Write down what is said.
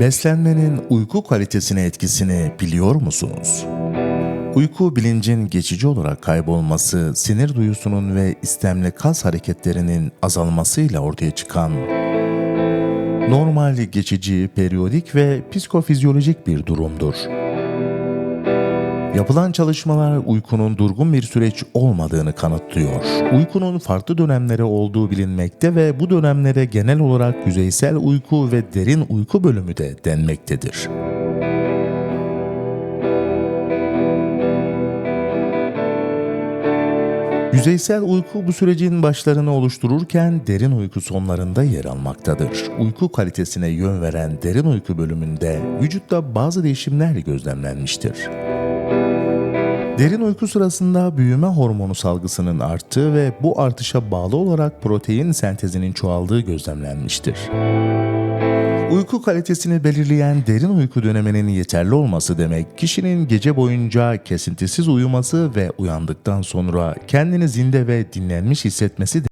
Beslenmenin uyku kalitesine etkisini biliyor musunuz? Uyku bilincin geçici olarak kaybolması, sinir duyusunun ve istemli kas hareketlerinin azalmasıyla ortaya çıkan normal, geçici, periyodik ve psikofizyolojik bir durumdur. Yapılan çalışmalar uykunun durgun bir süreç olmadığını kanıtlıyor. Uykunun farklı dönemleri olduğu bilinmekte ve bu dönemlere genel olarak yüzeysel uyku ve derin uyku bölümü de denmektedir. Yüzeysel uyku bu sürecin başlarını oluştururken derin uyku sonlarında yer almaktadır. Uyku kalitesine yön veren derin uyku bölümünde vücutta bazı değişimler gözlemlenmiştir. Derin uyku sırasında büyüme hormonu salgısının arttığı ve bu artışa bağlı olarak protein sentezinin çoğaldığı gözlemlenmiştir. Uyku kalitesini belirleyen derin uyku döneminin yeterli olması demek, kişinin gece boyunca kesintisiz uyuması ve uyandıktan sonra kendini zinde ve dinlenmiş hissetmesi